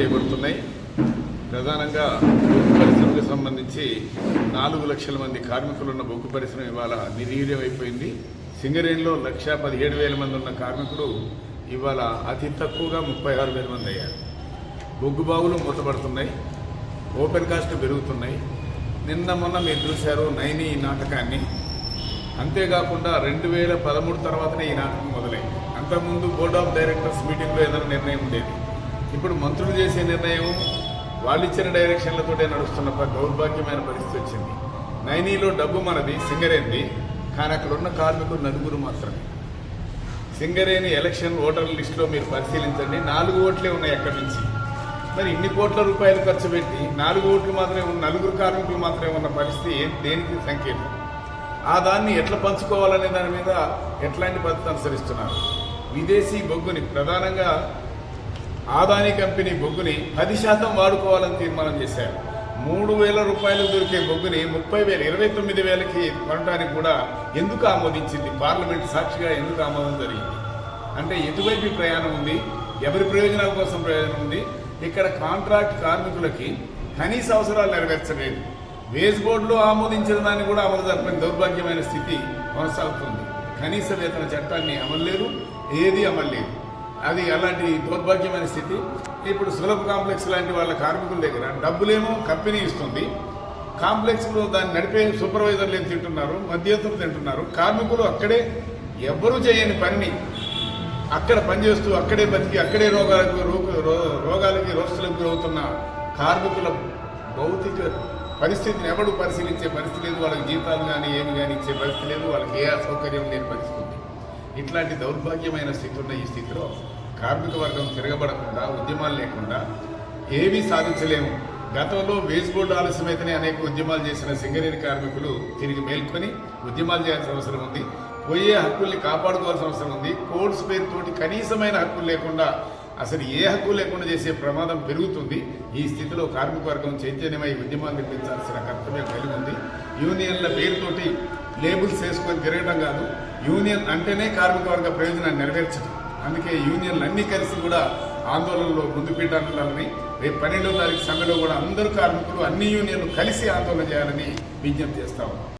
చేయబడుతున్నాయి. ప్రధానంగా బొగ్గు పరిశ్రమకు సంబంధించి నాలుగు లక్షల మంది కార్మికులు ఉన్న బొగ్గు పరిశ్రమ ఇవాళ నిర్వీర్యమైపోయింది. సింగరేణిలో లక్ష పదిహేడు వేల మంది ఉన్న కార్మికులు ఇవాళ అతి తక్కువగా ముప్పై ఆరు వేల మంది అయ్యారు. బొగ్గు బావులు మూతపడుతున్నాయి. ఓపెన్ కాస్ట్ పెరుగుతున్నాయి. నిన్న మొన్న మీరు చూశారు నైని ఈ నాటకాన్ని. అంతేకాకుండా రెండు వేల పదమూడు తర్వాతనే ఈ నాటకం మొదలైంది. అంతకుముందు బోర్డ్ ఆఫ్ డైరెక్టర్స్ మీటింగ్లో ఏదైనా నిర్ణయం ఉండేది. ఇప్పుడు మంత్రులు చేసే నిర్ణయం వాళ్ళు ఇచ్చిన డైరెక్షన్లతోటే నడుస్తున్న దౌర్భాగ్యమైన పరిస్థితి వచ్చింది. నైనీలో డబ్బు మనది సింగరేంది కానీ అక్కడ ఉన్న కార్మికులు నలుగురు మాత్రమే. సింగరేణి ఎలక్షన్ ఓటర్ల లిస్టులో మీరు పరిశీలించండి. నాలుగు ఓట్లే ఉన్నాయి అక్కడి నుంచి. మరి ఇన్ని కోట్ల రూపాయలు ఖర్చు పెట్టి నాలుగు ఓట్లు మాత్రమే ఉన్న నలుగురు కార్మికులు మాత్రమే ఉన్న పరిస్థితి ఏం దేనికి సంకేతం? ఆ దాన్ని ఎట్లా పంచుకోవాలనే దాని మీద ఎట్లాంటి పద్ధతి అనుసరిస్తున్నారు. విదేశీ బొగ్గుని ప్రధానంగా ఆదాని కంపెనీ బొగ్గుని పది శాతం వాడుకోవాలని తీర్మానం చేశారు. మూడు వేల రూపాయలు దొరికే బొగ్గుని ముప్పై వేలు ఇరవై తొమ్మిది వేలకి కొనడానికి కూడా ఎందుకు ఆమోదించింది? పార్లమెంట్ సాక్షిగా ఎందుకు ఆమోదం జరిగింది? అంటే ఎటువైపు ప్రయాణం ఉంది? ఎవరి ప్రయోజనాల కోసం ప్రయోజనం ఉంది? ఇక్కడ కాంట్రాక్ట్ కార్మికులకి కనీస అవసరాలు నెరవేర్చలేదు. వేజ్ బోర్డులో ఆమోదించిన దాన్ని కూడా అమలు జరిపిన దౌర్భాగ్యమైన స్థితి కొనసాగుతుంది. కనీస వేతన చట్టాన్ని అమలు లేదు ఏది అమలు లేదు. అది అలాంటి దౌర్భాగ్యమైన స్థితి. ఇప్పుడు సులభ కాంప్లెక్స్ లాంటి వాళ్ళ కార్మికుల దగ్గర డబ్బులేమో కంపెనీ ఇస్తుంది. కాంప్లెక్స్లో దాన్ని నడిపే సూపర్వైజర్లు ఏం తింటున్నారు? మధ్యస్థులు తింటున్నారు. కార్మికులు అక్కడే ఎవ్వరూ చేయని పనిని అక్కడ పనిచేస్తూ అక్కడే బతికి అక్కడే రోగాలకు రో- రోగాలకి రోస్తులకు గురవుతున్న కార్మికుల భౌతిక పరిస్థితిని ఎవడు పరిశీలించే పరిస్థితి లేదు. వాళ్ళకి జీతాలు కానీ ఏమి కానీ ఇచ్చే పరిస్థితి లేదు. వాళ్ళకి ఏ అసౌకర్యం లేని పరిస్థితి ఇట్లాంటి దౌర్భాగ్యమైన స్థితి ఉన్న ఈ స్థితిలో కార్మిక వర్గం తిరగబడకుండా ఉద్యమాలు లేకుండా ఏమీ సాధించలేము. గతంలో వేజ్ బోర్డు ఆలస్యమైతేనే అనేక ఉద్యమాలు చేసిన సింగరేణి కార్మికులు తిరిగి మేల్కొని ఉద్యమాలు చేయాల్సిన అవసరం ఉంది. పోయే హక్కుల్ని కాపాడుకోవాల్సిన అవసరం ఉంది. కోడ్స్ పేరుతోటి కనీసమైన హక్కులు లేకుండా అసలు ఏ హక్కు లేకుండా చేసే ప్రమాదం పెరుగుతుంది. ఈ స్థితిలో కార్మిక వర్గం చైతన్యమై ఉద్యమాలు నిర్మించాల్సిన కర్తవ్యం కలిగి ఉంది. యూనియన్ల పేరుతోటి లేబుల్స్ వేసుకొని తిరగడం కాదు యూనియన్ అంటేనే కార్మిక వర్గ ప్రయోజనాన్ని నెరవేర్చడం అందుకే యూనియన్లు అన్నీ కలిసి కూడా ఆందోళనలో ముందు పెట్టాలని రేపు పన్నెండో తారీఖు సమ్మెలో కూడా అందరూ కార్మికులు అన్ని యూనియన్లు కలిసి ఆందోళన చేయాలని విజ్ఞప్తి చేస్తా ఉన్నాం.